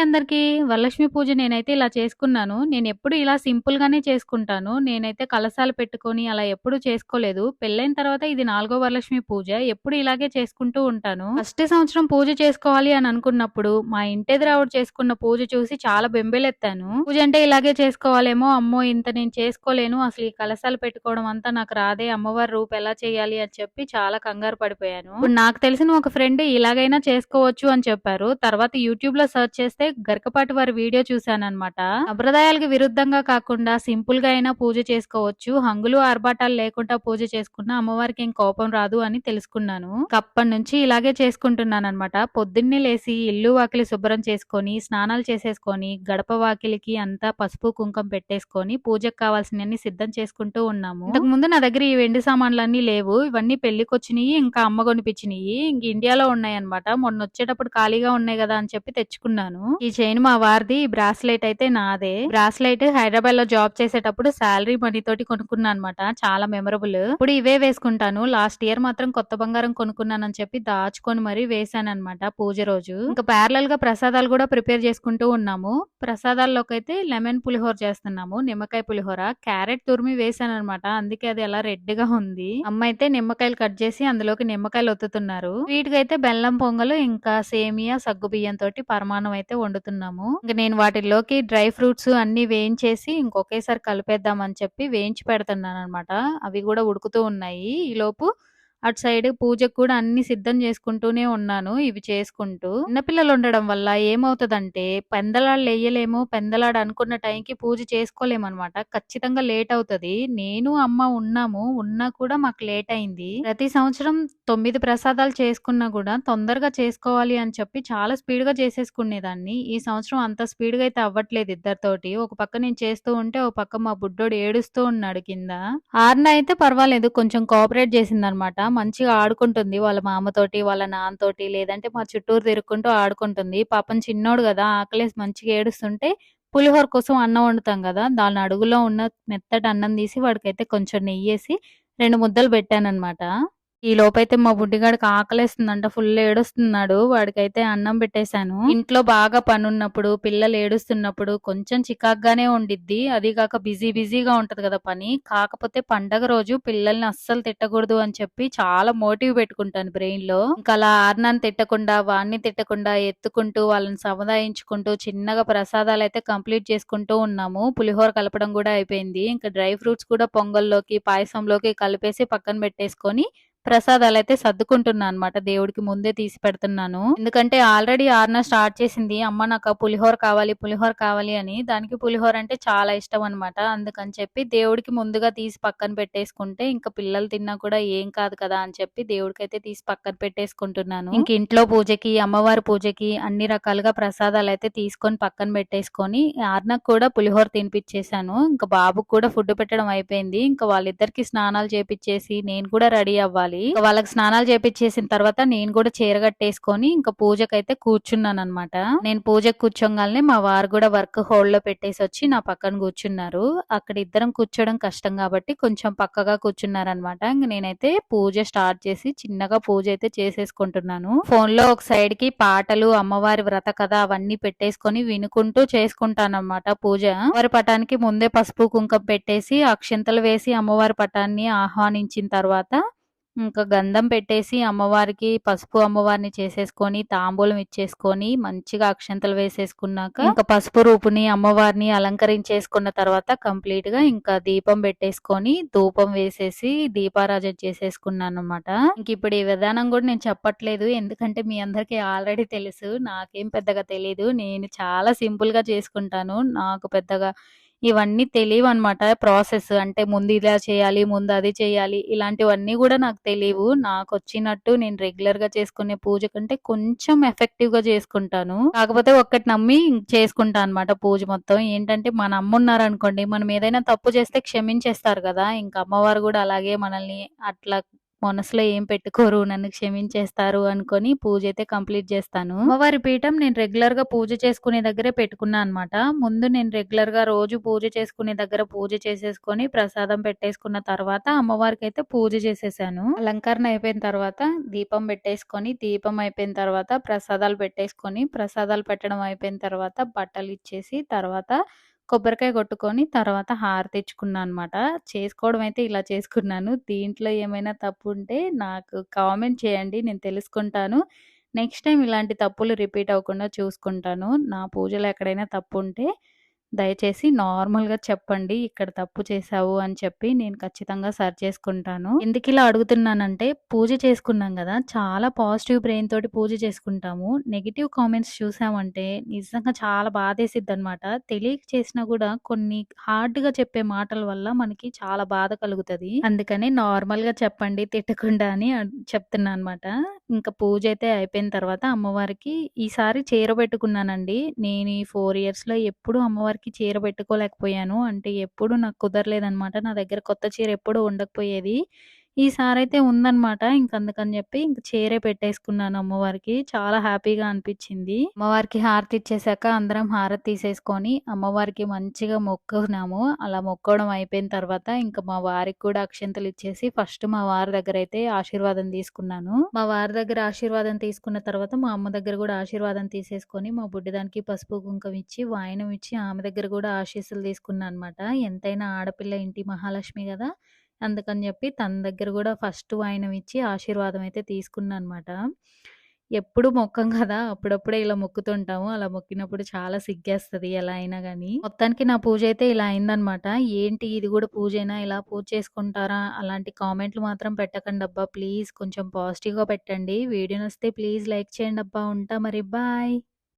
అందరికీ. వరలక్ష్మి పూజ నేనైతే ఇలా చేసుకున్నాను. నేను ఎప్పుడు ఇలా సింపుల్‌గానే చేసుకుంటాను. నేనైతే కలశాలు పెట్టుకొని అలా ఎప్పుడు చేసుకోలేదు. పెళ్ళైన తర్వాత ఇది నాలుగో వరలక్ష్మి పూజ. ఎప్పుడు ఇలాగే చేసుకుంటూ ఉంటాను. ఫస్ట్ సంవత్సరం పూజ చేసుకోవాలి అని అనుకున్నప్పుడు, మా ఇంటెదురావుడు చేసుకున్న పూజ చూసి చాలా బెంబెలెత్తాను పూజ అంటే ఇలాగే చేసుకోవాలేమో, అమ్మో! ఇంత నేను చేసుకోలేను. అసలు ఈ కలశాలు పెట్టుకోవడం అంతా నాకు రాదే. అమ్మవారి రూపు ఎలా చేయాలి అని చెప్పి చాలా కంగారు పడిపోయాను. నాకు తెలిసిన ఒక ఫ్రెండ్ ఇలాగైనా చేసుకోవచ్చు అని చెప్పారు. తర్వాత యూట్యూబ్లో సెర్చ్ చేస్తే గరికపాటి వారి వీడియో చూశాననమాట. సంప్రదాయాలకు విరుద్ధంగా కాకుండా సింపుల్గా అయినా పూజ చేసుకోవచ్చు. హంగులు, ఆర్భాటాలు లేకుండా పూజ చేసుకున్న అమ్మవారికి ఏం కోపం రాదు అని తెలుసుకున్నాను. అప్పటినుంచి ఇలాగే చేసుకుంటున్నాననమాట. పొద్దున్నే లేసి ఇల్లు, వాకిలి శుభ్రం చేసుకొని, స్నానాలు చేసేసుకొని, గడప వాకిలికి అంతా పసుపు, కుంకం పెట్టేసుకొని, పూజకు కావాల్సినవన్నీ సిద్ధం చేసుకుంటూ ఉన్నాము. ఇంతకుముందు నా దగ్గర ఈ వెండి సామాన్లన్నీ లేవు. ఇవన్నీ పెళ్ళికొచ్చినాయి ఇంకా అమ్మ కొనిపించినాయి ఇంక ఇండియాలో మొన్న వచ్చేటప్పుడు ఖాళీగా ఉన్నాయి కదా అని చెప్పి తెచ్చుకున్నాను. ఈ చైన్ మా వారిది. ఈ బ్రాస్లెట్ అయితే నాదే. బ్రాస్లెట్ హైదరాబాద్లో జాబ్ చేసేటప్పుడు సాలరీ మనీ తోటి కొనుక్కున్నా అనమాట. చాలా మెమరబుల్. ఇప్పుడు ఇవే వేసుకుంటాను. లాస్ట్ ఇయర్ మాత్రం కొత్త బంగారం కొనుక్కున్నానని చెప్పి దాచుకొని మరీ వేశాననమాట పూజ రోజు. ఇంకా ప్యారలల్‌గా ప్రసాదాలు కూడా ప్రిపేర్ చేసుకుంటూ ఉన్నాము. ప్రసాదాల్లోకైతే లెమన్ పులిహోర చేస్తున్నాము. నిమ్మకాయ పులిహోర. క్యారెట్ తురిమి వేశాననమాట. అందుకే అది అలా రెడ్‌గా ఉంది. అమ్మ అయితే నిమ్మకాయలు కట్ చేసి అందులోకి నిమ్మకాయలు ఒత్తుతున్నారు. అయితే బెల్లం పొంగలు, ఇంకా సేమియా, సగ్గు బియ్యం తోటి పరమాణం అయితే వండుతున్నాము. ఇంకా నేను వాటిల్లోకి డ్రై ఫ్రూట్స్ అన్నీ వేయించేసి ఇంకొకేసారి కలిపేద్దాం అని చెప్పి వేయించి పెడుతున్నాను అనమాట అవి కూడా ఉడుకుతూ ఉన్నాయి. ఈలోపు అటు సైడ్ పూజకు కూడా అన్ని సిద్ధం చేసుకుంటూనే ఉన్నాను. ఇవి చేసుకుంటూ. చిన్నపిల్లలు ఉండడం వల్ల ఏమవుతదంటే పెందలాడు వేయలేము పెందలాడ అనుకున్న టైంకి పూజ చేసుకోలేమనమాట. ఖచ్చితంగా లేట్ అవుతది. నేను, అమ్మ ఉన్నాము. ఉన్నా కూడా మాకు లేట్ అయింది. ప్రతి సంవత్సరం తొమ్మిది ప్రసాదాలు చేసుకున్నా కూడా తొందరగా చేసుకోవాలి అని చెప్పి చాలా స్పీడ్‌గా చేసేసుకునేదాన్ని. ఈ సంవత్సరం అంత స్పీడ్‌గా అయితే అవ్వట్లేదు ఇద్దరితోటి. ఒక పక్క నేను చేస్తూ ఉంటే, ఒక పక్క మా బుడ్డోడు ఏడుస్తూ ఉన్నాడు కింద. ఆర్న అయితే పర్వాలేదు. కొంచెం కోఆపరేట్ చేసిందనమాట. మంచిగా ఆడుకుంటుంది వాళ్ళ మామతోటి, వాళ్ళ నాన్నతోటి లేదంటే మా చుట్టూరు తిరుక్కుంటూ ఆడుకుంటుంది. పాపం చిన్నోడు కదా ఆకలేసి మంచిగా ఏడుస్తుంటే పులిహోర కోసం అన్నం వండుతాం కదా దాని అడుగులో ఉన్న మెత్తటి అన్నం తీసి వాడికైతే కొంచెం నెయ్యేసి రెండు ముద్దలు ఈ లోపైతే మా బుడ్డిగాడికి ఆకలేస్తుందంట. ఫుల్ ఏడుస్తున్నాడు. వాడికైతే అన్నం పెట్టేశాను. ఇంట్లో బాగా పనున్నప్పుడు, పిల్లలు ఏడుస్తున్నప్పుడు కొంచెం చికాగ్గానే ఉండిద్ది. అది కాక బిజీ బిజీగా ఉంటది కదా పని. కాకపోతే పండగ రోజు పిల్లల్ని అస్సలు తిట్టకూడదు అని చెప్పి చాలా మోటివ్ పెట్టుకుంటాను బ్రెయిన్‌లో. ఇంకా అలా ఆర్నాన్ని తిట్టకుండా, వాడిని తిట్టకుండా ఎత్తుకుంటూ, వాళ్ళని సముదాయించుకుంటూ చిన్నగా ప్రసాదాలు అయితే కంప్లీట్ చేసుకుంటూ ఉన్నాము. పులిహోర కలపడం కూడా అయిపోయింది. ఇంకా డ్రై ఫ్రూట్స్ కూడా పొంగల్లోకి, పాయసంలోకి కలిపేసి పక్కన పెట్టేసుకొని ప్రసాదాలు అయితే సర్దుకుంటున్నా అనమాట. దేవుడికి ముందే తీసి పెడుతున్నాను. ఎందుకంటే ఆల్రెడీ ఆర్న స్టార్ట్ చేసింది. అమ్మ నాకు పులిహోర కావాలి, పులిహోర కావాలి అని. దానికి పులిహోర అంటే చాలా ఇష్టం అనమాట. అందుకని చెప్పి దేవుడికి ముందుగా తీసి పక్కన పెట్టేసుకుంటే ఇంకా పిల్లలు తిన్నా కూడా ఏం కాదు కదా అని చెప్పి దేవుడికైతే తీసి పక్కన పెట్టేసుకుంటున్నాను. ఇంక ఇంట్లో పూజకి, అమ్మవారి పూజకి అన్ని రకాలుగా ప్రసాదాలు అయితే తీసుకొని పక్కన పెట్టేసుకొని ఆర్నకు కూడా పులిహోర తినిపిచ్చేసాను. ఇంకా బాబుకి కూడా ఫుడ్ పెట్టడం అయిపోయింది. ఇంకా వాళ్ళిద్దరికి స్నానాలు చేపిచ్చేసి నేను కూడా రెడీ అవ్వాలి. ఇంక వాళ్ళకి స్నానాలు చేపించేసిన తర్వాత నేను కూడా చీర కట్టేసుకొని ఇంక పూజకైతే కూర్చున్నాననమాట. నేను పూజకు కూర్చోగానే మా వారు కూడా వర్క్ హోల్లో పెట్టేసి వచ్చి నా పక్కన కూర్చున్నారు. అక్కడ ఇద్దరం కూర్చోడం కష్టం కాబట్టి కొంచెం పక్కగా కూర్చున్నారనమాట. ఇంక నేనైతే పూజ స్టార్ట్ చేసి చిన్నగా పూజ అయితే చేసేసుకుంటున్నాను. ఫోన్‌లో ఒక సైడ్కి పాటలు, అమ్మవారి వ్రత కథ అవన్నీ పెట్టేసుకొని వినుకుంటూ చేసుకుంటాననమాట పూజ. అమ్మవారి పటానికి ముందే పసుపు, కుంకం పెట్టేసి అక్షింతలు వేసి అమ్మవారి పటాన్ని ఆహ్వానించిన తర్వాత ఇంకా గంధం పెట్టేసి అమ్మవారికి పసుపు అమ్మవారిని చేసేసుకొని, తాంబూలం ఇచ్చేసుకొని, మంచిగా అక్షంతలు వేసేసుకున్నాక ఇంకా పసుపు రూపుని అమ్మవారిని అలంకరించేసుకున్న తర్వాత కంప్లీట్‌గా ఇంకా దీపం పెట్టేసుకొని, ధూపం వేసేసి దీపారాజన చేసేసుకున్నాను అనమాట ఇంక ఇప్పుడు ఈ విధానం కూడా నేను చెప్పట్లేదు. ఎందుకంటే మీ అందరికి ఆల్రెడీ తెలుసు. నాకేం పెద్దగా తెలియదు నేను చాలా సింపుల్‌గా చేసుకుంటాను. నాకు పెద్దగా ఇవన్నీ తెలియవు అనమాట ప్రాసెస్. అంటే ముందు ఇలా చేయాలి, ముందు అది చేయాలి ఇలాంటివన్నీ కూడా నాకు తెలియవు నాకు వచ్చినట్టు నేను రెగ్యులర్గా చేసుకునే పూజ కంటే కొంచెం ఎఫెక్టివ్గా చేసుకుంటాను. కాకపోతే ఒక్కటి నమ్మి చేసుకుంటా అనమాట పూజ మొత్తం. ఏంటంటే మన అమ్మున్నారనుకోండి మనం ఏదైనా తప్పు చేస్తే క్షమించేస్తారు కదా ఇంకా అమ్మవారు కూడా అలాగే మనల్ని అట్లా మనసులో ఏం పెట్టుకోరు నన్ను క్షమించేస్తారు అనుకోని పూజ అయితే కంప్లీట్ చేస్తాను. అమ్మవారి పీఠం నేను రెగ్యులర్‌గా పూజ చేసుకునే దగ్గరే పెట్టుకున్నా అనమాట. ముందు నేను రెగ్యులర్‌గా రోజు పూజ చేసుకునే దగ్గర పూజ చేసేసుకొని ప్రసాదం పెట్టేసుకున్న తర్వాత అమ్మవారికైతే పూజ చేసేసాను. అలంకరణ అయిపోయిన తర్వాత దీపం పెట్టేసుకొని దీపం అయిపోయిన తర్వాత ప్రసాదాలు పెట్టేసుకొని ప్రసాదాలు పెట్టడం అయిపోయిన తర్వాత బట్టలు ఇచ్చేసి తర్వాత కొబ్బరికాయ కొట్టుకొని తర్వాత హారతి తెచ్చుకున్నాను అనమాట. చేసుకోవడం అయితే ఇలా చేసుకున్నాను. దీంట్లో ఏమైనా తప్పు ఉంటే నాకు కామెంట్ చేయండి. నేను తెలుసుకుంటాను. నెక్స్ట్ టైం ఇలాంటి తప్పులు రిపీట్ అవ్వకుండా చూసుకుంటాను. నా పూజలు ఎక్కడైనా తప్పు ఉంటే దయచేసి నార్మల్‌గా చెప్పండి. ఇక్కడ తప్పు చేశావు అని చెప్పి నేను ఖచ్చితంగా సరి చేసుకుంటాను. ఎందుకు ఇలా అడుగుతున్నానంటే పూజ చేసుకున్నాం కదా చాలా పాజిటివ్ బ్రెయిన్ తోటి పూజ చేసుకుంటాము. నెగిటివ్ కామెంట్స్ చూసామంటే నిజంగా చాలా బాధేసిద్ది అనమాట తెలియక చేసినా కూడా కొన్ని హార్డ్‌గా చెప్పే మాటల వల్ల మనకి చాలా బాధ కలుగుతుంది అందుకని నార్మల్‌గా చెప్పండి తిట్టకుండా అని చెప్తున్నా అనమాట. ఇంకా పూజ అయితే అయిపోయిన తర్వాత అమ్మవారికి ఈసారి చీర పెట్టుకున్నానండి. నేను ఈ ఫోర్ ఇయర్స్‌లో ఎప్పుడూ అమ్మవారికి చీర పెట్టుకోలేకపోయాను. అంటే ఎప్పుడు నాకు కుదరలేదనమాట. నా దగ్గర కొత్త చీర ఎప్పుడూ ఉండకపోయేది. ఈసారైతే ఉందనమాట. ఇంక అందుకని చెప్పి ఇంక చీరే పెట్టేసుకున్నాను అమ్మవారికి. చాలా హ్యాపీగా అనిపించింది అమ్మవారికి హారతి ఇచ్చేసాక అందరం హారతి తీసేసుకొని అమ్మవారికి మంచిగా మొక్కున్నాము అలా మొక్కడం అయిపోయిన తర్వాత ఇంకా మా వారికి కూడా అక్షంతలు ఇచ్చేసి ఫస్ట్ మా వారి దగ్గర అయితే ఆశీర్వాదం తీసుకున్నాను. మా వారి దగ్గర ఆశీర్వాదం తీసుకున్న తర్వాత మా అమ్మ దగ్గర కూడా ఆశీర్వాదం తీసేసుకొని మా బుడ్డిదానికి పసుపు, కుంకం ఇచ్చి, వాయనం ఇచ్చి ఆమె దగ్గర కూడా ఆశీస్సులు తీసుకున్నాను అనమాట. ఎంతైనా ఆడపిల్ల ఇంటి మహాలక్ష్మి కదా అందుకని చెప్పి తన దగ్గర కూడా ఫస్ట్ వాయినం ఇచ్చి ఆశీర్వాదం అయితే తీసుకున్నా అనమాట. ఎప్పుడు మొక్కం కదా! అప్పుడప్పుడే ఇలా మొక్కుతుంటాము. అలా మొక్కినప్పుడు చాలా సిగ్గేస్తుంది ఎలా అయినా కానీ మొత్తానికి నా పూజ అయితే ఇలా అయిందనమాట. ఏంటి ఇది కూడా పూజైనా ఇలా పూజ చేసుకుంటారా? అలాంటి కామెంట్లు మాత్రం పెట్టకండబ్బా! ప్లీజ్ కొంచెం పాజిటివ్‌గా పెట్టండి. వీడియో నచ్చితే ప్లీజ్ లైక్ చేయండి అబ్బా ఉంటా మరి బాయ్.